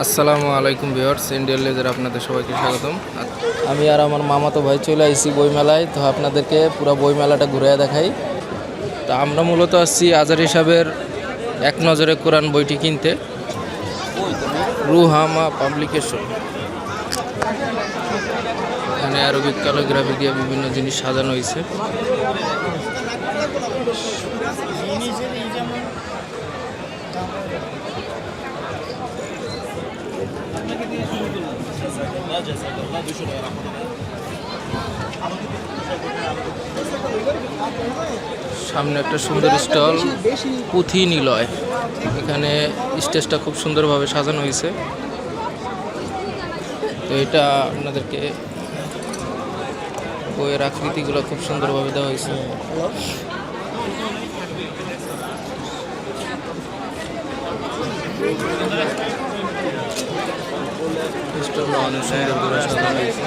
আসসালামু আলাইকুম viewers Indian laser আপনাদের সবাইকে স্বাগতম। আমি আর আমার মামাতো ভাই চলে আইছি বইমেলায় তো আপনাদেরকে পুরো বইমেলাটা ঘুরে দেখাই। তা আমরা মূলত আসছি আজার হিসাবের এক নজরে কোরআন বইটি কিনতে। রুহামা পাবলিকেশন। এখানে আরবিক ক্যালোগ্রাফি দিয়ে বিভিন্ন জিনিস সাজানো হয়েছে সামনে একটা সুন্দর স্টল পুঁথি নিলয়। এখানে স্টেজটা খুব সুন্দরভাবে সাজানো হয়েছে। তো এটা আপনাদেরকে বইয়ের আকৃতিগুলো খুব সুন্দরভাবে দেওয়া হয়েছে। স্টলটা অনেক সুন্দর করে সাজানো হয়েছে।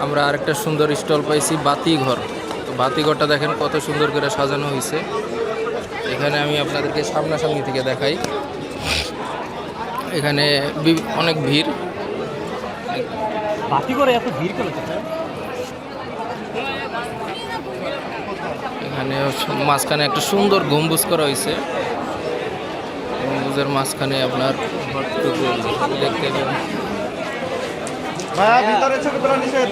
আমরা আরেকটা সুন্দর স্টল পাইছি বাতিঘর। তো বাতিঘরটা দেখেন কত সুন্দর করে সাজানো হয়েছে এখানে আমি আপনাদেরকে সামনাসামনি থেকে দেখাই। এখানে বি- অনেক ভিড়। বাতি করে এত ভিড় করে এখানে মাঝখানে একটা সুন্দর গম্বুজ করা হয়েছে। গম্বুজের মাঝখানে আপনার দেখতে পাবেন। ভাইয়া ভিতরে ছবি তোলা নিষেধ।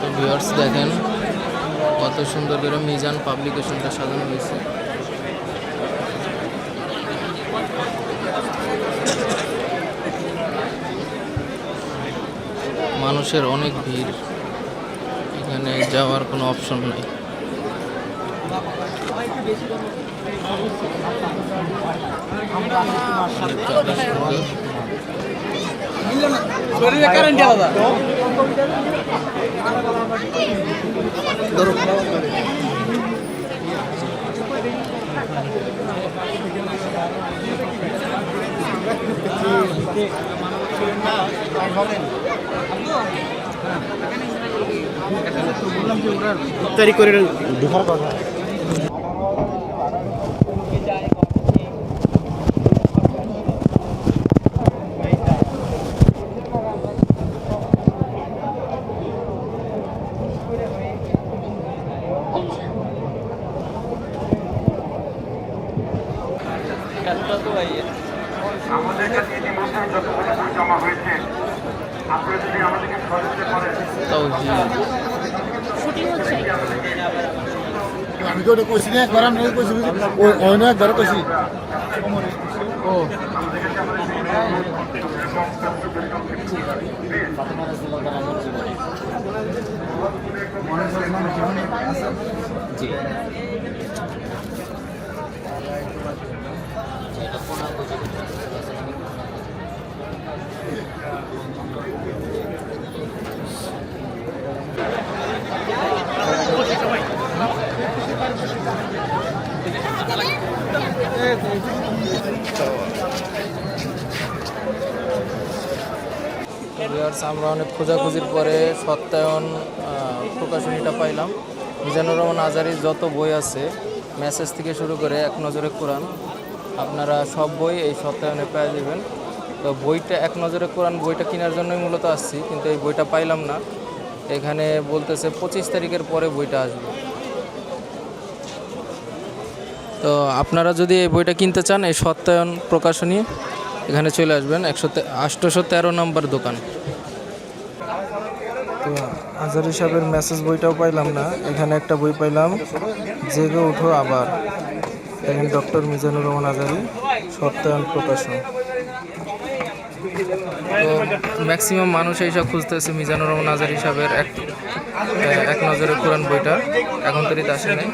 তো ভিউয়ার্স দেখেন কত সুন্দর করে মিজান পাবলিকেশনটা সাজানো হয়েছে। মানুষের অনেক ভিড়। এখানে যাওয়ার কোনো অপশন নাই। অনেকটা সুন্দর শরীরে কারেন্ট আলাদা তৈরি করে ঢোকার কথা আমাদের কাছে ইতিমধ্যে যতগুলো জমা হয়েছে। আপনারা যদি আমাদেরকে সহযোগিতা করেন আমি তো ওটা কইছি না একবার আমি কইছি না একবার কইছি। ও। ভিউয়ার্স আমরা অনেক খোঁজাখুঁজির পরে সত্যায়ন প্রকাশনীটা পাইলাম। মিজানুর রহমান আজারির যত বই আছে, মেসেজ থেকে শুরু করে এক নজরে কোরআন, আপনারা সব বই এই সত্যায়নে পেয়ে যাবেন। তো বইটা, এক নজরে কোরআন বইটা কেনার জন্যই মূলত আসছি, কিন্তু এই বইটা পাইলাম না। এখানে বলতেছে পঁচিশ তারিখের পরে বইটা আসবে। তো আপনারা যদি এই বইটা কিনতে চান এই সত্যায়ন প্রকাশনী এখানে চলে আসবেন একশো আটশোশো তেরো নম্বর দোকান। তো আজার হিসাবের মেসেজ বইটাও পাইলাম না। এখানে একটা বই পাইলাম জেগে উঠো আবার। দেখেন ডক্টর মিজানুর রহমান আজারি সত্যায়ন প্রকাশন। তো ম্যাক্সিমাম মানুষ এইসব খুঁজতেছে মিজানুর রহমান আজার হিসাবের এক এক নজরে কোরআন বইটা। এখন তারিখ আসে নাই।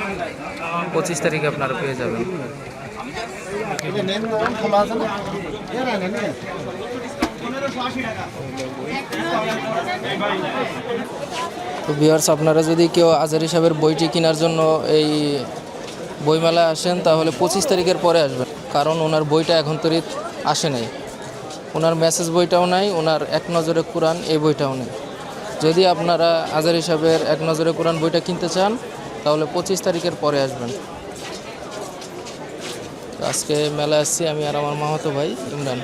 পঁচিশ তারিখে আপনারা পেয়ে যাবেন। তো ভিউয়ার্স আপনারা যদি কেউ আজারি সাহেবের বইটি কেনার জন্য এই বইমেলায় আসেন, তাহলে পঁচিশ তারিখের পরে আসবেন। কারণ ওনার বইটা এখন তরি আসে নাই। ওনার মেসেজ বইটাও নাই, ওনার এক নজরে কোরআন, এই বইটাও নেই। যদি আপনারা আজার হিসাবের এক নজরে কোরআন বইটা কিনতে চান তাহলে পঁচিশ তারিখের পরে আসবেন। আজকে মেলা আসছি আমি আর আমার মামাতো ভাই ইমরান।